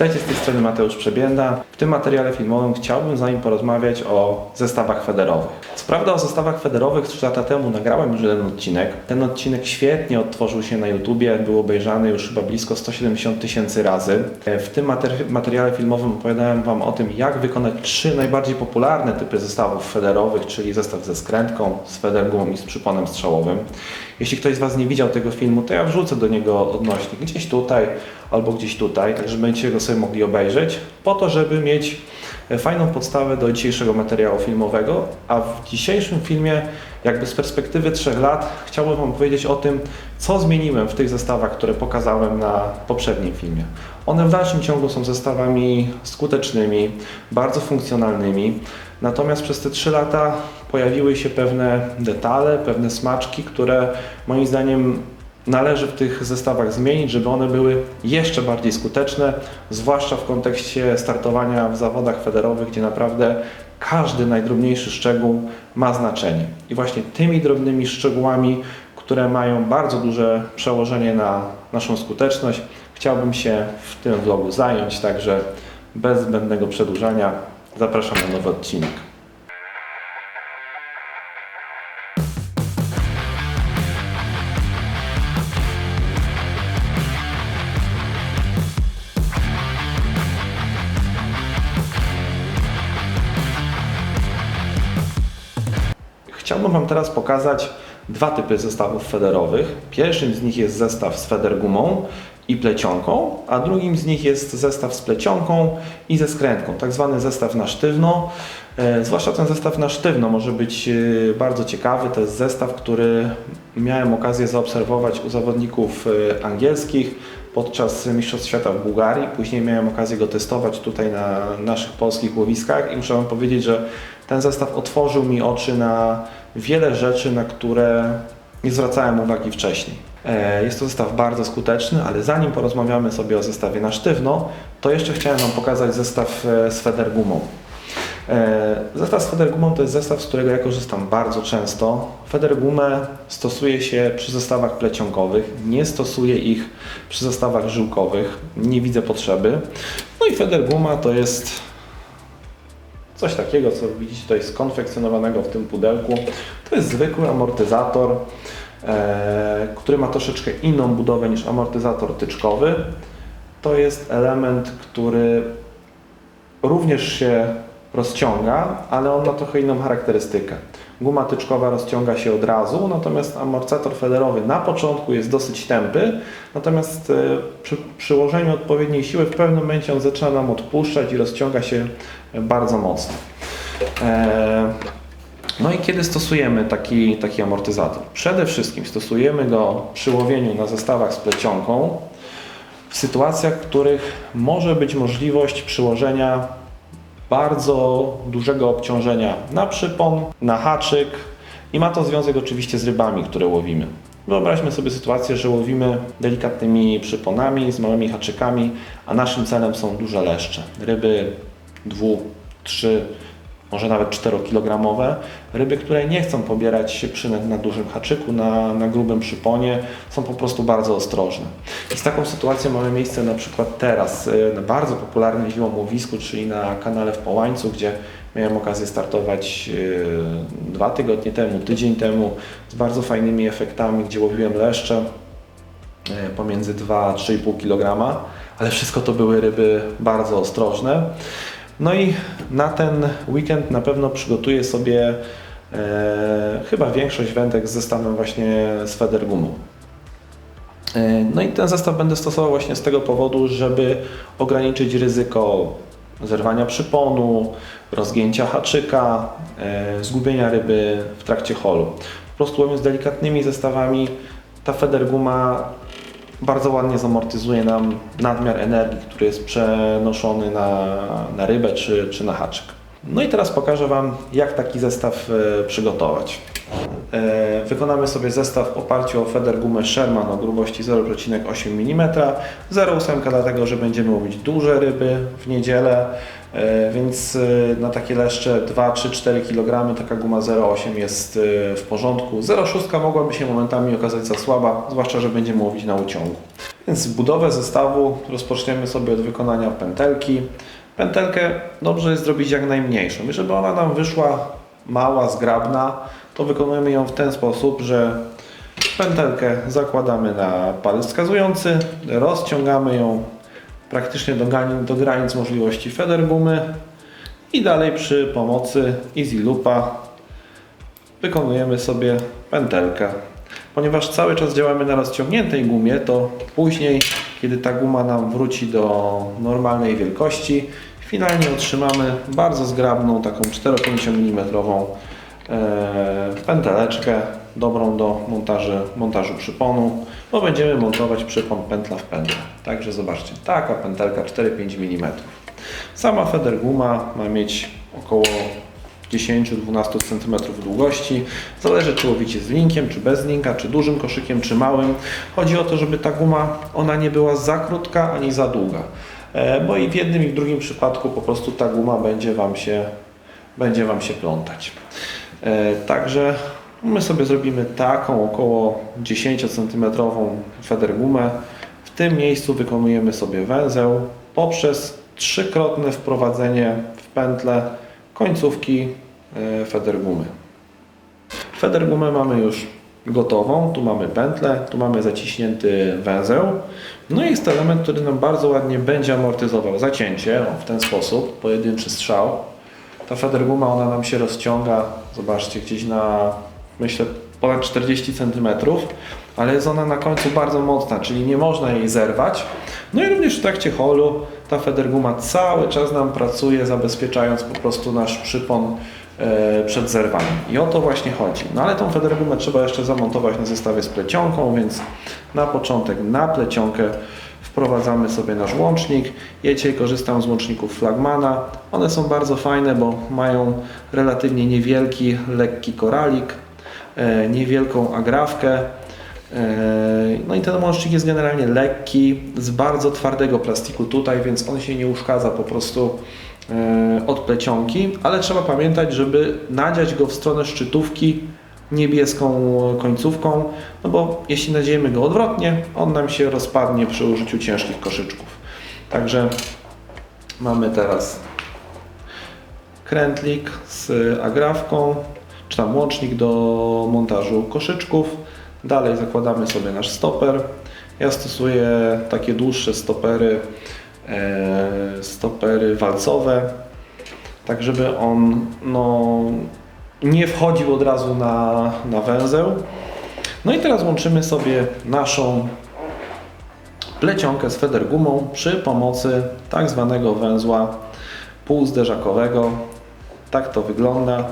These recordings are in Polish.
Witajcie z tej strony Mateusz Przebienda. W tym materiale filmowym chciałbym z Wami porozmawiać o zestawach federowych. Co prawda o zestawach federowych 3 lata temu nagrałem już jeden odcinek. Ten odcinek świetnie odtworzył się na YouTubie, był obejrzany już chyba blisko 170 tysięcy razy. E, W tym materi- materiale filmowym opowiadałem Wam o tym, jak wykonać trzy najbardziej popularne typy zestawów federowych, czyli zestaw ze skrętką, z federgumą i z przyponem strzałowym. Jeśli ktoś z Was nie widział tego filmu, to ja wrzucę do niego odnośnik. Gdzieś tutaj albo gdzieś tutaj, tak że będziecie go sobie mogli obejrzeć, po to, żeby mieć fajną podstawę do dzisiejszego materiału filmowego, a w dzisiejszym filmie, jakby z perspektywy trzech lat, chciałbym Wam powiedzieć o tym, co zmieniłem w tych zestawach, które pokazałem na poprzednim filmie. One w dalszym ciągu są zestawami skutecznymi, bardzo funkcjonalnymi, natomiast przez te trzy lata pojawiły się pewne detale, pewne smaczki, które moim zdaniem należy w tych zestawach zmienić, żeby one były jeszcze bardziej skuteczne, zwłaszcza w kontekście startowania w zawodach federowych, gdzie naprawdę każdy najdrobniejszy szczegół ma znaczenie. I właśnie tymi drobnymi szczegółami, które mają bardzo duże przełożenie na naszą skuteczność, chciałbym się w tym vlogu zająć, także bez zbędnego przedłużania zapraszam na nowy odcinek. Chciałbym Wam teraz pokazać dwa typy zestawów federowych. Pierwszym z nich jest zestaw z federgumą i plecionką, a drugim z nich jest zestaw z plecionką i ze skrętką, tak zwany zestaw na sztywno. E, Zwłaszcza ten zestaw na sztywno może być e, bardzo ciekawy. To jest zestaw, który miałem okazję zaobserwować u zawodników e, angielskich podczas Mistrzostw Świata w Bułgarii. Później miałem okazję go testować tutaj na naszych polskich łowiskach i muszę Wam powiedzieć, że ten zestaw otworzył mi oczy na wiele rzeczy, na które nie zwracałem uwagi wcześniej. E, Jest to zestaw bardzo skuteczny, ale zanim porozmawiamy sobie o zestawie na sztywno, to jeszcze chciałem Wam pokazać zestaw e, z federgumą. E, Zestaw z federgumą to jest zestaw, z którego ja korzystam bardzo często. Federgumę stosuję się przy zestawach plecionkowych, nie stosuję ich przy zestawach żyłkowych, nie widzę potrzeby. No i federguma to jest coś takiego, co widzicie tutaj skonfekcjonowanego w tym pudełku. To jest zwykły amortyzator, e, który ma troszeczkę inną budowę niż amortyzator tyczkowy. To jest element, który również się rozciąga, ale on ma trochę inną charakterystykę. Guma tyczkowa rozciąga się od razu, natomiast amortyzator federowy na początku jest dosyć tępy, natomiast e, przy przyłożeniu odpowiedniej siły w pewnym momencie on zaczyna nam odpuszczać i rozciąga się bardzo mocno. E, No i kiedy stosujemy taki, taki amortyzator? Przede wszystkim stosujemy go przy łowieniu na zestawach z plecionką w sytuacjach, w których może być możliwość przyłożenia bardzo dużego obciążenia na przypon, na haczyk i ma to związek oczywiście z rybami, które łowimy. Wyobraźmy sobie sytuację, że łowimy delikatnymi przyponami, z małymi haczykami, a naszym celem są duże leszcze. Ryby 2, 3, może nawet 4-kilogramowe. Ryby, które nie chcą pobierać przynęt na dużym haczyku, na, na grubym przyponie, są po prostu bardzo ostrożne. I z taką sytuacją mamy miejsce na przykład teraz y, na bardzo popularnym zimą łowisku, czyli na kanale w Połańcu, gdzie miałem okazję startować y, dwa tygodnie temu, tydzień temu z bardzo fajnymi efektami, gdzie łowiłem leszcze y, pomiędzy 2-3,5 kg, ale wszystko to były ryby bardzo ostrożne. No i na ten weekend na pewno przygotuję sobie e, chyba większość wędek z zestawem właśnie z federgumą. E, No i ten zestaw będę stosował właśnie z tego powodu, żeby ograniczyć ryzyko zerwania przyponu, rozgięcia haczyka, e, zgubienia ryby w trakcie holu. Po prostu łowiąc delikatnymi zestawami, ta federguma bardzo ładnie zamortyzuje nam nadmiar energii, który jest przenoszony na, na rybę czy, czy na haczyk. No i teraz pokażę Wam, jak taki zestaw e, przygotować. E, Wykonamy sobie zestaw w oparciu o feder gumę Sherman o grubości 0,8 mm. 0,8 dlatego, że będziemy łowić duże ryby w niedzielę, więc e, na takie leszcze 2, 3, 4 kg taka guma 0,8 jest e, w porządku. 0,6 mogłaby się momentami okazać za słaba, zwłaszcza, że będziemy łowić na uciągu. Więc budowę zestawu rozpoczniemy sobie od wykonania pętelki. Pętelkę dobrze jest zrobić jak najmniejszą i żeby ona nam wyszła mała, zgrabna, to wykonujemy ją w ten sposób, że pętelkę zakładamy na palec wskazujący, rozciągamy ją praktycznie do, granic możliwości feder gumy i dalej przy pomocy Easy Loopa wykonujemy sobie pętelkę. Ponieważ cały czas działamy na rozciągniętej gumie, to później, kiedy ta guma nam wróci do normalnej wielkości, finalnie otrzymamy bardzo zgrabną, taką 4-5 mm e, pęteleczkę, dobrą do montaży, montażu przyponu, bo będziemy montować przypon pętla w pętlę. Także zobaczcie, taka pętelka 4-5 mm. Sama feder guma ma mieć około 10-12 cm długości. Zależy czy łowicie z linkiem, czy bez linka, czy dużym koszykiem, czy małym. Chodzi o to, żeby ta guma ona nie była za krótka ani za długa. E, Bo i w jednym i w drugim przypadku po prostu ta guma będzie Wam się, będzie wam się plątać. E, Także my sobie zrobimy taką około 10 cm feder gumę. W tym miejscu wykonujemy sobie węzeł poprzez trzykrotne wprowadzenie w pętlę końcówki e, feder gumy. Feder gumę mamy już gotową, tu mamy pętlę, tu mamy zaciśnięty węzeł. No i jest element, który nam bardzo ładnie będzie amortyzował zacięcie, o, w ten sposób, pojedynczy strzał. Ta feder guma, ona nam się rozciąga, zobaczcie, gdzieś na, myślę, ponad 40 cm, ale jest ona na końcu bardzo mocna, czyli nie można jej zerwać. No i również w trakcie holu ta feder guma cały czas nam pracuje, zabezpieczając po prostu nasz przypon e, przed zerwaniem. I o to właśnie chodzi. No ale tą feder gumę trzeba jeszcze zamontować na zestawie z plecionką, więc na początek na plecionkę wprowadzamy sobie nasz łącznik. Ja dzisiaj korzystam z łączników Flagmana. One są bardzo fajne, bo mają relatywnie niewielki, lekki koralik, niewielką agrawkę. E, No i ten łącznik jest generalnie lekki, z bardzo twardego plastiku tutaj, więc on się nie uszkadza po prostu e, od plecionki, ale trzeba pamiętać, żeby nadziać go w stronę szczytówki niebieską końcówką, no bo jeśli nadziejemy go odwrotnie, on nam się rozpadnie przy użyciu ciężkich koszyczków. Także mamy teraz krętlik z agrawką, czy tam łącznik do montażu koszyczków. Dalej zakładamy sobie nasz stoper. Ja stosuję takie dłuższe stopery, e, stopery walcowe, tak żeby on no, nie wchodził od razu na, na węzeł. No i teraz łączymy sobie naszą plecionkę z feder gumą przy pomocy tak zwanego węzła półzderzakowego. Tak to wygląda.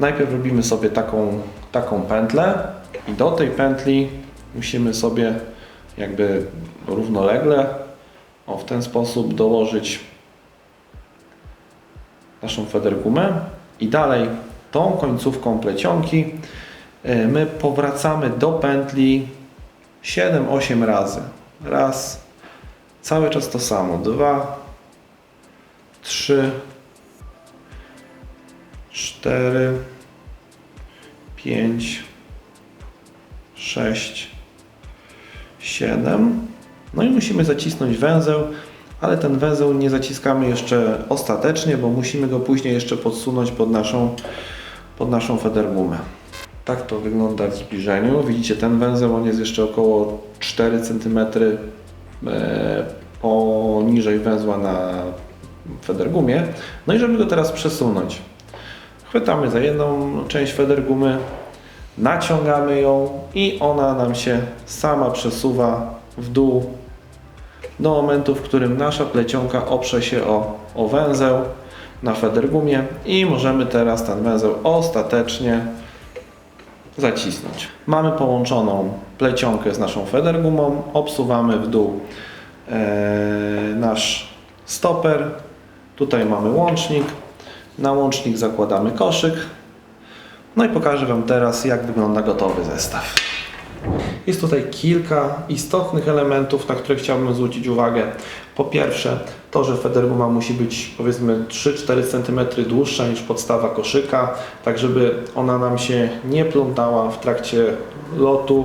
Najpierw robimy sobie taką, taką pętlę i do tej pętli musimy sobie jakby równolegle o, w ten sposób dołożyć naszą federgumę i dalej tą końcówką plecionki y, my powracamy do pętli 7-8 razy. Raz, cały czas to samo. Dwa, trzy, cztery, pięć, sześć, siedem. No i musimy zacisnąć węzeł, ale ten węzeł nie zaciskamy jeszcze ostatecznie, bo musimy go później jeszcze podsunąć pod naszą, pod naszą federgumę. Tak to wygląda w zbliżeniu. Widzicie, ten węzeł on jest jeszcze około 4 cm e, poniżej węzła na federgumie. No i żeby go teraz przesunąć, chwytamy za jedną część federgumy, naciągamy ją i ona nam się sama przesuwa w dół do momentu, w którym nasza plecionka oprze się o, o węzeł na federgumie i możemy teraz ten węzeł ostatecznie zacisnąć. Mamy połączoną plecionkę z naszą federgumą, obsuwamy w dół e, nasz stoper, tutaj mamy łącznik, na łącznik zakładamy koszyk, No i pokażę Wam teraz, jak wygląda gotowy zestaw. Jest tutaj kilka istotnych elementów, na które chciałbym zwrócić uwagę. Po pierwsze, to, że federguma musi być powiedzmy 3-4 cm dłuższa niż podstawa koszyka, tak żeby ona nam się nie plątała w trakcie lotu.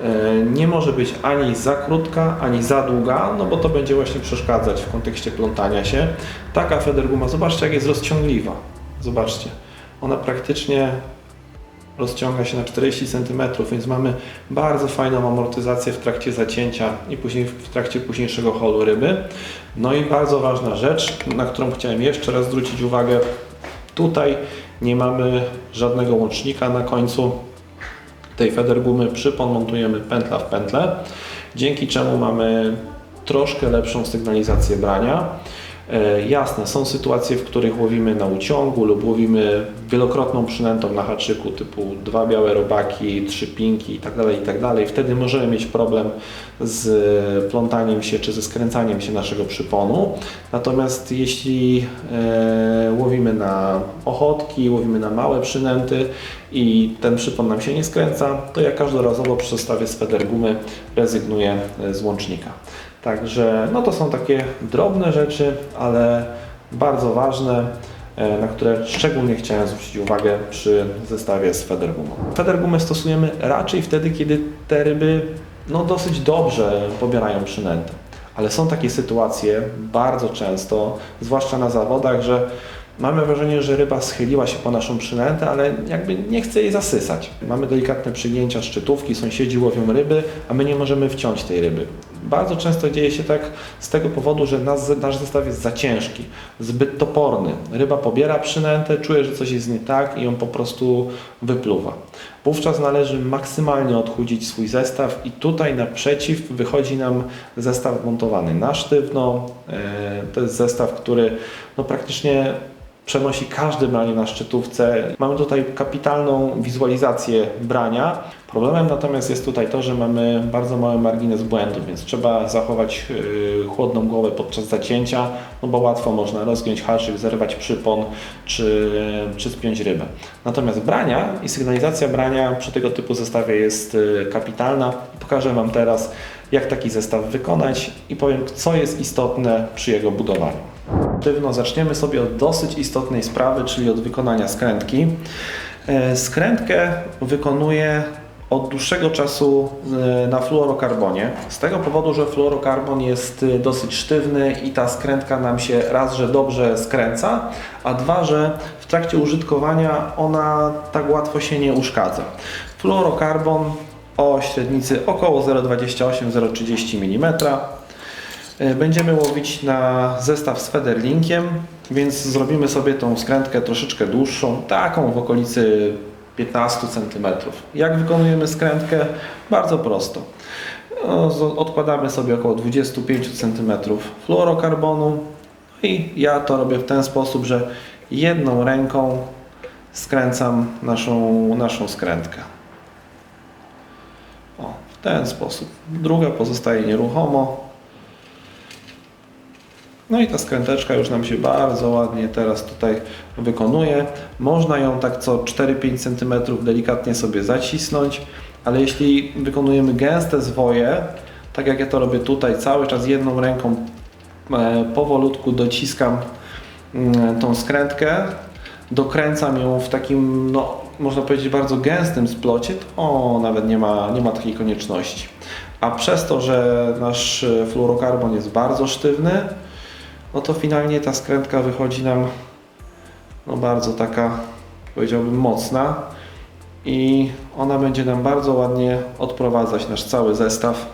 E, Nie może być ani za krótka, ani za długa, no bo to będzie właśnie przeszkadzać w kontekście plątania się. Taka federguma, zobaczcie jak jest rozciągliwa. Zobaczcie, ona praktycznie rozciąga się na 40 cm, więc mamy bardzo fajną amortyzację w trakcie zacięcia i później w trakcie późniejszego holu ryby. No i bardzo ważna rzecz, na którą chciałem jeszcze raz zwrócić uwagę. Tutaj nie mamy żadnego łącznika na końcu tej federgumy. Przypon montujemy pętla w pętlę, dzięki czemu mamy troszkę lepszą sygnalizację brania. E, jasne, są sytuacje, w których łowimy na uciągu lub łowimy wielokrotną przynętą na haczyku typu dwa białe robaki, trzy pinki itd., itd. Wtedy możemy mieć problem z plątaniem się czy ze skręcaniem się naszego przyponu. Natomiast jeśli e, łowimy na ochotki, łowimy na małe przynęty i ten przypon nam się nie skręca, to ja każdorazowo przy zestawie z federgumy rezygnuję e, z łącznika. Także no to są takie drobne rzeczy, ale bardzo ważne, e, na które szczególnie chciałem zwrócić uwagę przy zestawie z federgumą. Federgumę stosujemy raczej wtedy, kiedy te ryby no, dosyć dobrze pobierają przynętę. Ale są takie sytuacje bardzo często, zwłaszcza na zawodach, że mamy wrażenie, że ryba schyliła się po naszą przynętę, ale jakby nie chce jej zasysać. Mamy delikatne przygięcia szczytówki, sąsiedzi łowią ryby, a my nie możemy wciąć tej ryby. Bardzo często dzieje się tak z tego powodu, że nasz, nasz zestaw jest za ciężki, zbyt toporny. Ryba pobiera przynętę, czuje, że coś jest nie tak i ją po prostu wypluwa. Wówczas należy maksymalnie odchudzić swój zestaw i tutaj naprzeciw wychodzi nam zestaw montowany na sztywno. E, To jest zestaw, który no praktycznie przenosi każde branie na szczytówce. Mamy tutaj kapitalną wizualizację brania. Problemem natomiast jest tutaj to, że mamy bardzo mały margines błędu, więc trzeba zachować yy, chłodną głowę podczas zacięcia, no bo łatwo można rozgiąć haczyk, zerwać przypon czy, czy spiąć rybę. Natomiast brania i sygnalizacja brania przy tego typu zestawie jest yy, kapitalna. Pokażę Wam teraz, jak taki zestaw wykonać i powiem, co jest istotne przy jego budowaniu. Sztywno zaczniemy sobie od dosyć istotnej sprawy, czyli od wykonania skrętki. E, Skrętkę wykonuję od dłuższego czasu e, na fluorokarbonie. Z tego powodu, że fluorokarbon jest e, dosyć sztywny i ta skrętka nam się raz, że dobrze skręca, a dwa, że w trakcie użytkowania ona tak łatwo się nie uszkadza. Fluorokarbon o średnicy około 0,28-0,30 mm. E, Będziemy łowić na zestaw z federlinkiem, więc zrobimy sobie tą skrętkę troszeczkę dłuższą, taką w okolicy 15 cm. Jak wykonujemy skrętkę? Bardzo prosto. Z- Odkładamy sobie około 25 cm fluorokarbonu i ja to robię w ten sposób, że jedną ręką skręcam naszą, naszą skrętkę. O, w ten sposób. Druga pozostaje nieruchomo. No i ta skręteczka już nam się bardzo ładnie teraz tutaj wykonuje. Można ją tak co 4-5 cm delikatnie sobie zacisnąć, ale jeśli wykonujemy gęste zwoje, tak jak ja to robię tutaj, cały czas jedną ręką e, powolutku dociskam mm, tą skrętkę, dokręcam ją w takim, no, można powiedzieć, bardzo gęstym splocie, to nawet nie ma, nie ma takiej konieczności. A przez to, że nasz fluorokarbon jest bardzo sztywny, no to finalnie ta skrętka wychodzi nam no bardzo taka, powiedziałbym, mocna i ona będzie nam bardzo ładnie odprowadzać nasz cały zestaw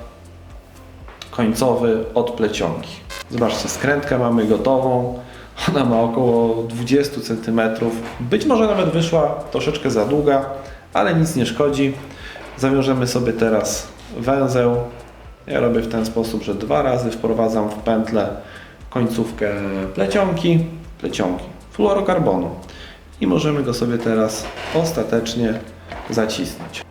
końcowy od plecionki. Zobaczcie, skrętkę mamy gotową. Ona ma około 20 cm. Być może nawet wyszła troszeczkę za długa, ale nic nie szkodzi. Zawiążemy sobie teraz węzeł. Ja robię w ten sposób, że dwa razy wprowadzam w pętlę końcówkę plecionki, plecionki fluorokarbonu i możemy go sobie teraz ostatecznie zacisnąć.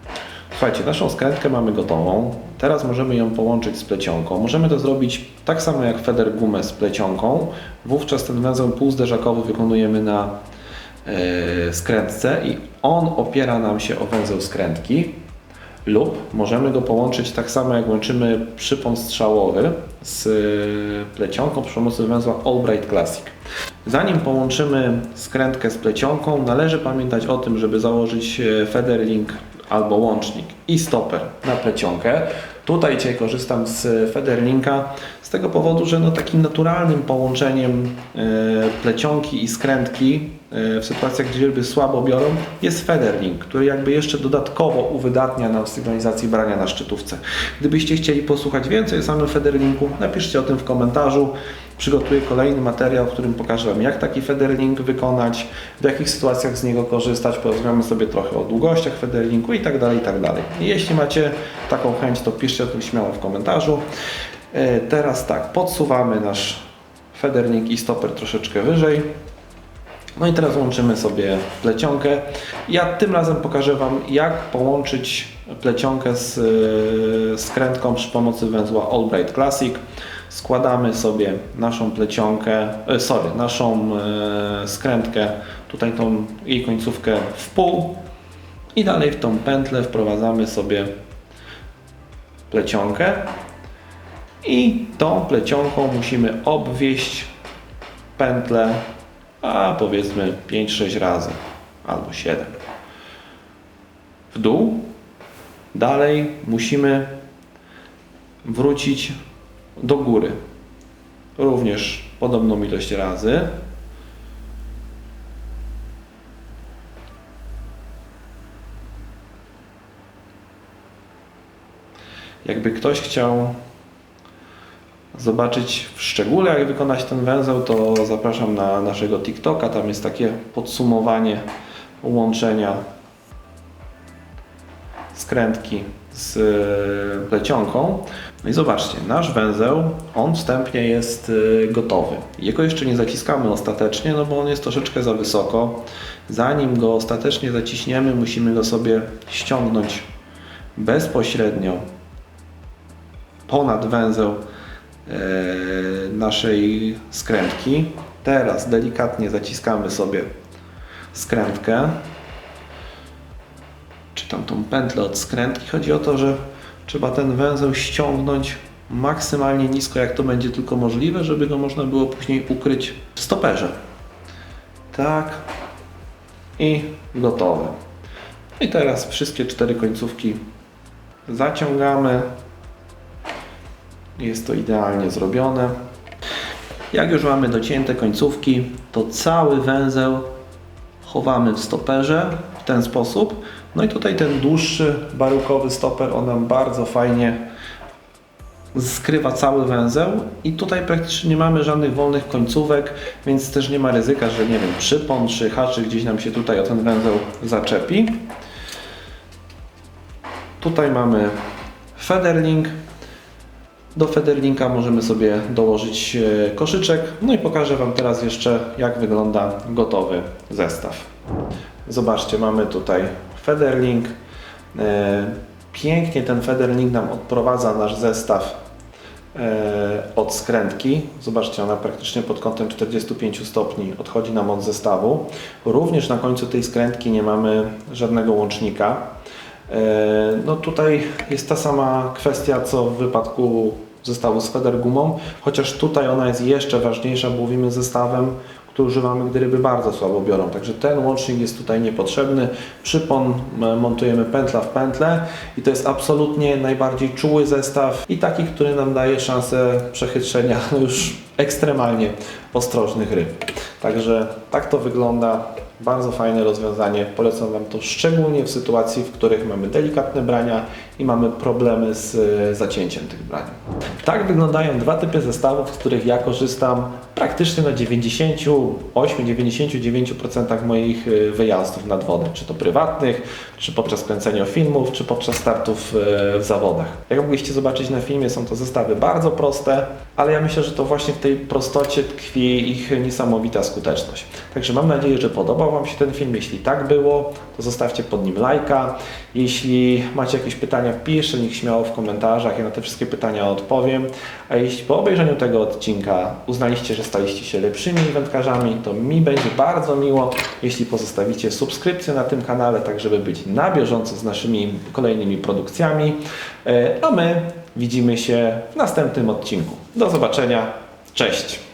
Słuchajcie, naszą skrętkę mamy gotową. Teraz możemy ją połączyć z plecionką. Możemy to zrobić tak samo jak feder gumę z plecionką. Wówczas ten węzeł półzderzakowy wykonujemy na e, skrętce i on opiera nam się o węzeł skrętki lub możemy go połączyć tak samo jak łączymy przypon strzałowy z e, plecionką przy pomocy węzła Albright Classic. Zanim połączymy skrętkę z plecionką, należy pamiętać o tym, żeby założyć e, federlink albo łącznik i stoper na plecionkę. Tutaj dzisiaj korzystam z federlinka z tego powodu, że no takim naturalnym połączeniem e, plecionki i skrętki e, w sytuacjach, gdzie wielby słabo biorą, jest federlink, który jakby jeszcze dodatkowo uwydatnia nam sygnalizacji brania na szczytówce. Gdybyście chcieli posłuchać więcej o samym federlinku, napiszcie o tym w komentarzu. Przygotuję kolejny materiał, w którym pokażę Wam, jak taki federlink wykonać, w jakich sytuacjach z niego korzystać, porozmawiamy sobie trochę o długościach federlinku i tak dalej, i tak dalej. Jeśli macie taką chęć, to piszcie o tym śmiało w komentarzu. E, Teraz tak, podsuwamy nasz federlink i stoper troszeczkę wyżej. No i teraz łączymy sobie plecionkę. Ja tym razem pokażę Wam, jak połączyć plecionkę z e, skrętką przy pomocy węzła Albright Classic. Składamy sobie naszą plecionkę, e, sorry, naszą e, skrętkę, tutaj tą jej końcówkę w pół i dalej w tą pętlę wprowadzamy sobie plecionkę i tą plecionką musimy obwieść pętlę, a powiedzmy 5-6 razy albo 7. W dół. Dalej musimy wrócić do góry. Również podobną ilość razy. Jakby ktoś chciał zobaczyć w szczególe, jak wykonać ten węzeł, to zapraszam na naszego TikToka. Tam jest takie podsumowanie łączenia skrętki z e, plecionką. No i zobaczcie, nasz węzeł, on wstępnie jest e, gotowy. Jego jeszcze nie zaciskamy ostatecznie, no bo on jest troszeczkę za wysoko. Zanim go ostatecznie zaciśniemy, musimy go sobie ściągnąć bezpośrednio ponad węzeł e, naszej skrętki. Teraz delikatnie zaciskamy sobie skrętkę, czy tam tą pętlę od skrętki. Chodzi o to, że trzeba ten węzeł ściągnąć maksymalnie nisko, jak to będzie tylko możliwe, żeby go można było później ukryć w stoperze. Tak. I gotowe. I teraz wszystkie cztery końcówki zaciągamy. Jest to idealnie zrobione. Jak już mamy docięte końcówki, to cały węzeł chowamy w stoperze w ten sposób. No i tutaj ten dłuższy baryłkowy stoper, on nam bardzo fajnie skrywa cały węzeł i tutaj praktycznie nie mamy żadnych wolnych końcówek, więc też nie ma ryzyka, że nie wiem, przypon czy haczyk gdzieś nam się tutaj o ten węzeł zaczepi. Tutaj mamy federlink. Do federlinka możemy sobie dołożyć e, koszyczek. No i pokażę Wam teraz jeszcze, jak wygląda gotowy zestaw. Zobaczcie, mamy tutaj federlink. E, Pięknie ten federlink nam odprowadza nasz zestaw e, od skrętki. Zobaczcie, ona praktycznie pod kątem 45 stopni odchodzi nam od zestawu. Również na końcu tej skrętki nie mamy żadnego łącznika. E, No tutaj jest ta sama kwestia co w wypadku zestawu z federgumą, chociaż tutaj ona jest jeszcze ważniejsza, bo mówimy zestawem, który używamy, gdy ryby bardzo słabo biorą. Także ten łącznik jest tutaj niepotrzebny. Przypon e, montujemy pętla w pętlę i to jest absolutnie najbardziej czuły zestaw i taki, który nam daje szansę przechytrzenia już ekstremalnie ostrożnych ryb. Także tak to wygląda. Bardzo fajne rozwiązanie. Polecam Wam to szczególnie w sytuacji, w których mamy delikatne brania i mamy problemy z e, zacięciem tych brań. Tak wyglądają dwa typy zestawów, z których ja korzystam praktycznie na 98-99% moich e, wyjazdów nad wodę, czy to prywatnych, czy podczas kręcenia filmów, czy podczas startów e, w zawodach. Jak mogliście zobaczyć na filmie, są to zestawy bardzo proste, ale ja myślę, że to właśnie w tej prostocie tkwi ich niesamowita skuteczność. Także mam nadzieję, że podobał Wam się ten film? Jeśli tak było, to zostawcie pod nim lajka. Jeśli macie jakieś pytania, piszcie nich śmiało w komentarzach. Ja na te wszystkie pytania odpowiem. A jeśli po obejrzeniu tego odcinka uznaliście, że staliście się lepszymi wędkarzami, to mi będzie bardzo miło, jeśli pozostawicie subskrypcję na tym kanale, tak żeby być na bieżąco z naszymi kolejnymi produkcjami. E, A my widzimy się w następnym odcinku. Do zobaczenia. Cześć!